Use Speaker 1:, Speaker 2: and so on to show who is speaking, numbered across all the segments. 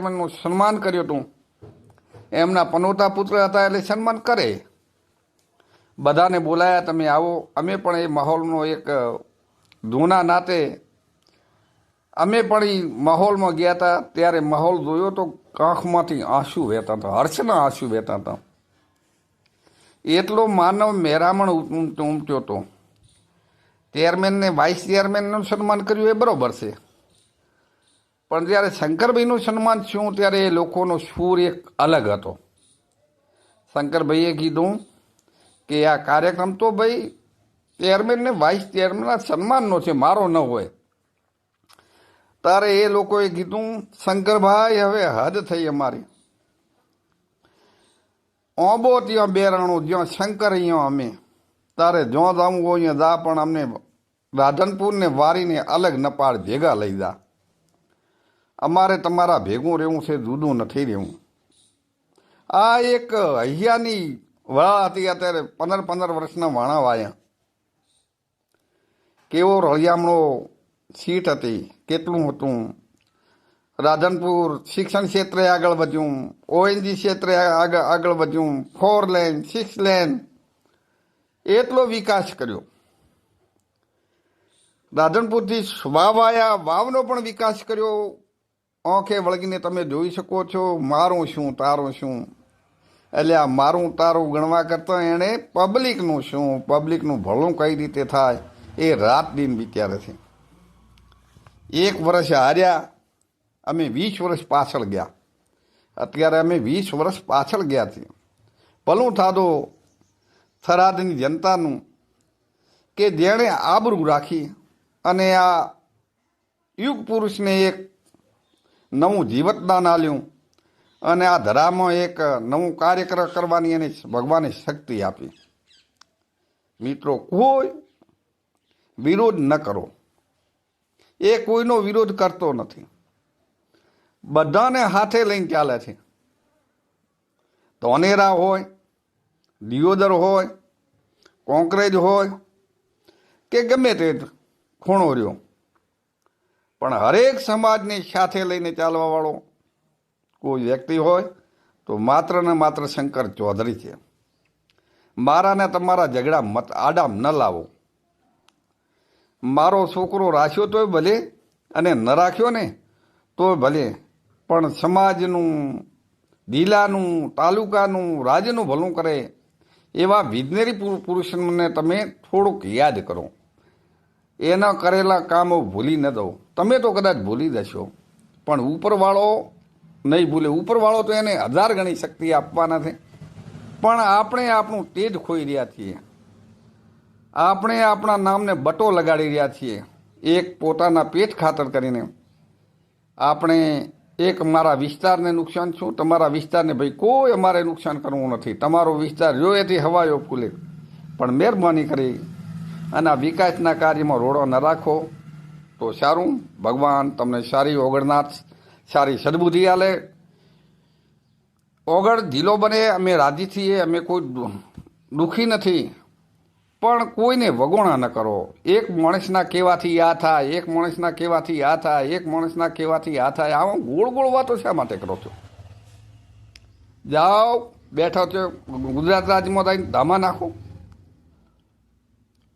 Speaker 1: નું સન્માન કર્યું હતું. એમના પનોતા પુત્ર હતા એટલે સન્માન કરે. બધાને બોલાયા, તમે આવો. અમે પણ એ માહોલનો એક ધૂના નાતે અમે પણ એ માહોલમાં ગયા હતા ત્યારે માહોલ જોયો તો આંખમાંથી આંસુ વહેતા હતા, હર્ષના આંસુ વહેતા હતા. એટલો માનવ મેરામણ ઉમ- ઉમટ્યો હતો. ચેરમેનને, વાઇસ ચેરમેનનું સન્માન કર્યું એ બરાબર છે. પણ જ્યારે શંકરભાઈનું સન્માન થયું, ત્યારે એ લોકોનો સૂર એક અલગ હતો. શંકરભાઈએ કીધું કે આ કાર્યક્રમ તો ભાઈ ચેરમેન ને વાઇસ ચેરમેનના સન્માનનો છે, મારો ન હોય. ત્યારે એ લોકોએ કીધું, શંકરભાઈ, હવે હદ થઈ અમારી. ઓબો ત્યાં બેરાણું જ્યાં શંકર અહીંયા અમે. તારે જ્યાં જવું હોય અહીંયા જા, પણ અમને રાધનપુરને વારીને અલગ નપાળ ભેગા લઈ જા. અમારે તમારા ભેગું રહેવું છે, જુદું નથી રહેવું. આ એક હૈયાની વાળા હતી અત્યારે પંદર પંદર વર્ષના વાણા વાયા. કેવો રળિયામણો સીટ હતી, કેટલું હતું. રાધનપુર શિક્ષણ ક્ષેત્રે આગળ વધ્યું, ઓએનજી ક્ષેત્રે આગળ આગળ વધ્યું, ફોર લેન, સિક્સ લેન. એટલો વિકાસ કર્યો. રાધનપુરથી વાવ આવ્યા વાવનો પણ વિકાસ કર્યો. આંખે વળગીને તમે જોઈ શકો છો, મારું શું, તારું શું. એટલે આ મારું તારું ગણવા કરતાં એણે પબ્લિકનું શું, પબ્લિકનું ભલું કઈ રીતે થાય એ રાત દિન વિચારે છે. એક વર્ષ હાર્યા, અમે વીસ વર્ષ પાછળ ગયા. અત્યારે અમે વીસ વર્ષ પાછળ ગયા છીએ. ભલું થાદો થરાદની જનતાનું કે જેણે આબરૂ રાખી અને આ યુગ પુરુષને એક નવું જીવતદાન આલ્યું. અને આ ધરામાં એક નવું કાર્ય કરવાની એને ભગવાને શક્તિ આપી. મિત્રો, કોઈ વિરોધ ન કરો. એ કોઈનો વિરોધ કરતો નથી. બધાને હાથે લઈને ચાલે છે. ધોનેરા હોય, દિયોદર હોય, કોંકરેજ હોય, કે ગમે તે ખૂણો રહ્યો. પણ હરેક સમાજને સાથે લઈને ચાલવાવાળો કોઈ વ્યક્તિ હોય, તો માત્ર ને માત્ર શંકર ચૌધરી છે. મારાને તમારા ઝઘડા મત આડામ ન લાવો. મારો છોકરો રાખ્યો તોય ભલે અને ન રાખ્યો ને તોય ભલે, પણ સમાજનું, જિલ્લાનું, તાલુકાનું રાજ્યનું ભલું કરે એવા વિજ્ઞાની પુરુ- પુરુષને તમે થોડુંક યાદ કરો. એના કરેલા કામો ભૂલી ન દો. તમે તો કદાચ ભૂલી જશો, પણ ઉપરવાળો નહીં ભૂલે. ઉપરવાળો તો એને હજાર ગણી શક્તિ આપવાના છે પણ આપણે આપણું તેજ ખોઈ રહ્યા છીએ. આપણે આપણા નામને બટો લગાડી રહ્યા છીએ. એક પોતાના પેટ ખાતર કરીને. આપણે એક મારા વિસ્તારને નુકસાન છું તમારા વિસ્તારને ભાઈ કોઈ અમારે નુકસાન કરવું નથી. તમારો વિસ્તાર જો એથી હવાયો ફૂલે. પણ મહેરબાની કરી અને આ વિકાસના કાર્યમાં રોડો ન રાખો. તો સારું. ભગવાન તમને સારી ઓગળનાથ, સારી સદબુદ્ધિ આલે. ઓગળ ઢીલો બને, અમે રાજી છીએ, અમે કોઈ દુઃખી નથી. પણ કોઈને વગોણા ન કરો. એક માણસના કહેવાથી આ થાય, એક માણસના કહેવાથી આ થાય, એક માણસના કહેવાથી આ થાય. આવા ગોળ ગોળ વાતો શા માટે કરો છો? જાઓ, બેઠો છો ગુજરાત રાજ્યમાં થઈને ધામા નાખો.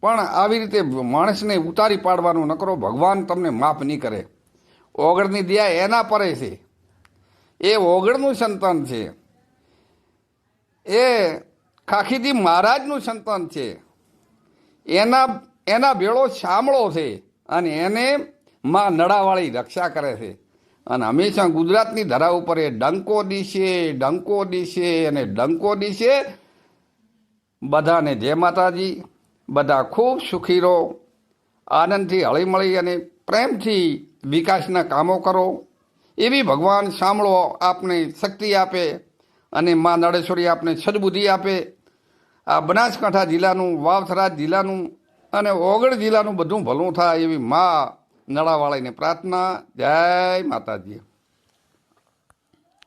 Speaker 1: પણ આવી રીતે માણસને ઉતારી પાડવાનું નકરો ભગવાન તમને માફ નહીં કરે. ઓગળની દયા એના પરે છે. એ ઓગળનું સંતાન છે. એ ખાખીજી મહારાજનું સંતાન છે. એના એના ભેળો શામળો છે અને એને માં નડાવાળી રક્ષા કરે છે. અને હંમેશા ગુજરાતની ધરા ઉપર એ ડંકો દીશે ડંકો દીશે અને ડંકો દીશે બધાને. જય માતાજી. બધા ખૂબ સુખી રહો, આનંદથી હળીમળી અને પ્રેમથી વિકાસના કામો કરો. એવી ભગવાન સાંભળો, આપને શક્તિ આપે અને મા નળેશ્વરી આપને સદબુદ્ધિ આપે. આ બનાસકાંઠા જિલ્લાનું, વાવથરા જિલ્લાનું અને ઓગળ જિલ્લાનું બધું ભલું થાય એવી મા નળાવાળાને પ્રાર્થના. જય માતાજી.